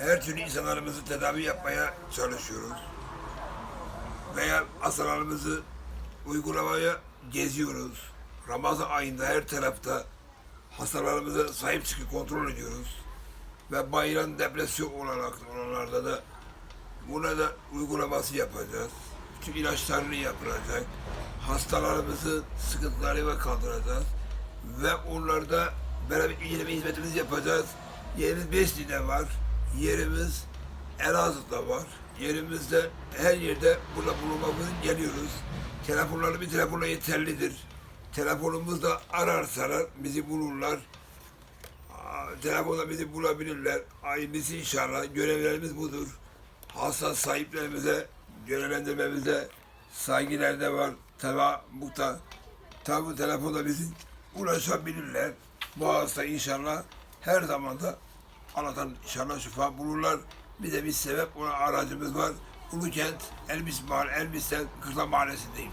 her türlü insanlarımızı tedavi yapmaya çalışıyoruz. Veya hastalarımızı uygulamaya geziyoruz. Ramazan ayında her tarafta hastalarımıza sahip çıkıp kontrol ediyoruz. Ve bayram depresyon olarak olanlarda da buna da uygulaması yapacağız. Bütün ilaçlarını yapılacak. Hastalarımızın sıkıntıları ve kaldıracağız. Ve onlarda beraber ilgileme hizmetimizi yapacağız. Yerimiz Besli'de var. Yerimiz Elazığ'da var. Yerimizde her yerde burada bulunmamızı geliyoruz. Telefonları bir telefonla yeterlidir. Telefonumuzda ararsalar bizi bulurlar. Telefonda bizi bulabilirler. Aynısı inşallah. Görevlerimiz budur. Hasta sahiplerimize görevlendirmemizde saygılar var. Teva, muhta. Tabi telefonda bizi ulaşabilirler. Bu hasta inşallah her zaman da Allah'tan inşallah şifa bulurlar. Bir de bir sebep ona aracımız var. Ulukent, Elbis Mahal, Elbis'ten Kırklar Mahallesi'ndeyim.